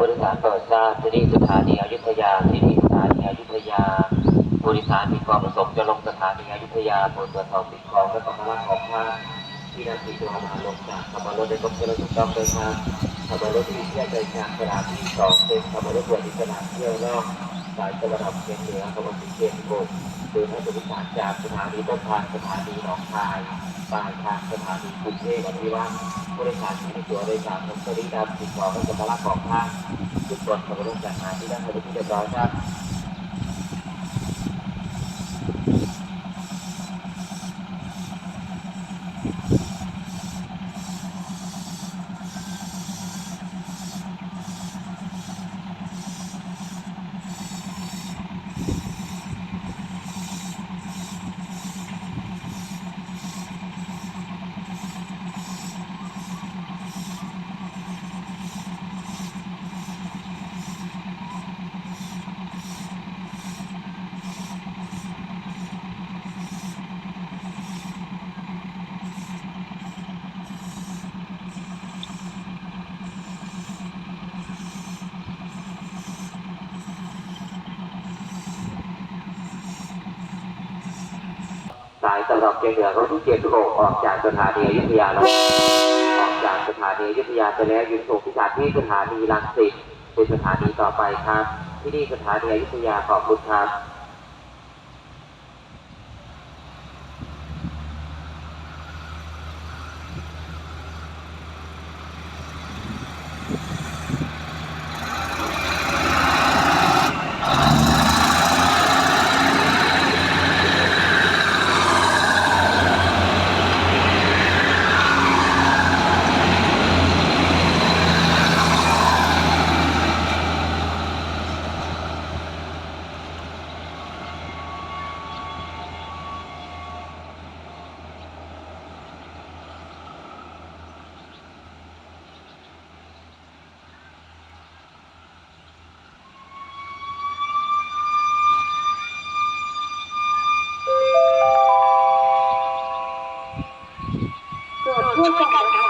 บริษัทก่อสร้างที่นี่สถานีอยุธยาที่นี่สถานีอยุธยาบริษัทมีความประสงค์จะลงสถานีอยุธยาโดตรวจสอบติดกองและสัมภาระของท่านที่นาทีตัวมา กขับรถได้ต้องเจริญถูกต้องเลยครับขับรถที่เที่ยวใจกลางสถานที่สองเป็นขับรถบวชอิสระเที่ยวนอกสายตะวันออกเฉียงเหนือขับรถสีเขียนโบกโดยให้บริษัทจากสถานีต้นทางสถานีหนองคายปลายทางสถานีกรุงเทพอภิวัตรบริษัทที่มีตัวโดยสารของบริการติดต่อและสัมภาระของทานทุกคนขบวนการงานที่ได้ให้ที่เรียบร้อยครับ สายตลอดเชียงเหนือรถที่เจ็ดหกออกจากสถานีอยุธยาแล้วออกจากสถานีอยุธยาไปแล้วยืนส่งพิกัดที่สถานีรังสิตเป็นสถานีต่อไปครับ ที่นี่สถานีอยุธยาขอบคุณครับ 就会感觉